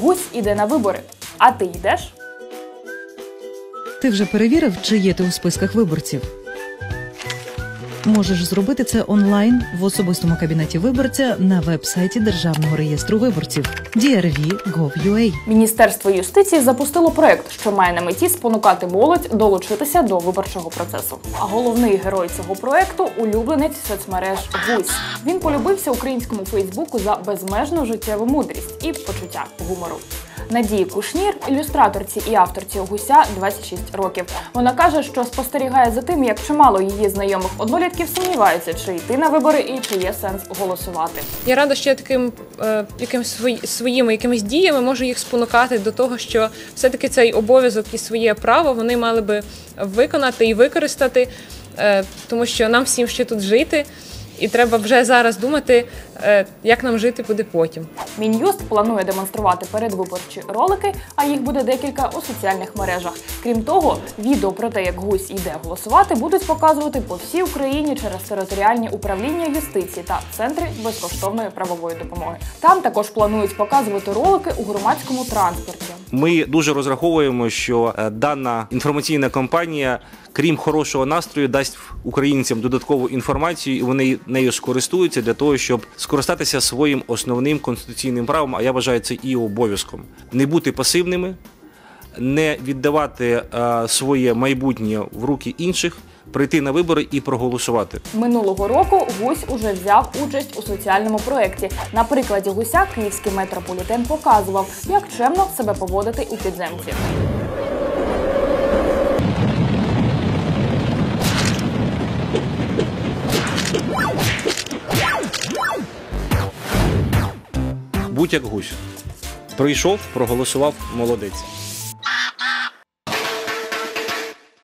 Гусь іде на вибори. А ти йдеш? Ти вже перевірив, чи є ти у списках виборців? Можеш зробити це онлайн в особистому кабінеті виборця на веб-сайті Державного реєстру виборців drv.gov.ua. Міністерство юстиції запустило проект, що має на меті спонукати молодь долучитися до виборчого процесу. А головний герой цього проекту улюбленець соцмереж Гусь. Він полюбився українському Фейсбуку за безмежну життєву мудрість і почуття гумору. Надії Кушнір, ілюстраторці і авторці гуся 26 років. Вона каже, що спостерігає за тим, як чимало її знайомих однолітків сумніваються, чи йти на вибори і чи є сенс голосувати. Я рада, що я таким е, свої- своїми якимись діями можу їх спонукати до того, що все-таки цей обов'язок і своє право вони мали би виконати і використати, е, тому що нам всім ще тут жити, і треба вже зараз думати, е, як нам жити буде потім. Мін'юст планує демонструвати передвиборчі ролики, а їх буде декілька у соціальних мережах. Крім того, відео про те, як гусь йде голосувати, будуть показувати по всій Україні через територіальні управління юстиції та центри безкоштовної правової допомоги. Там також планують показувати ролики у громадському транспорті. Ми дуже розраховуємо, що е, дана інформаційна кампанія, крім хорошого настрою, дасть українцям додаткову інформацію, і вони нею скористуються для того, щоб скористатися своїм основним конституційним правом. А я вважаю це і обов'язком не бути пасивними, не віддавати е, своє майбутнє в руки інших, прийти на вибори і проголосувати. Минулого року гусь уже взяв участь у соціальному проєкті. На прикладі гуся київський метрополітен показував, як чемно себе поводити у підземці. Будь як гусь. Прийшов, проголосував, молодець.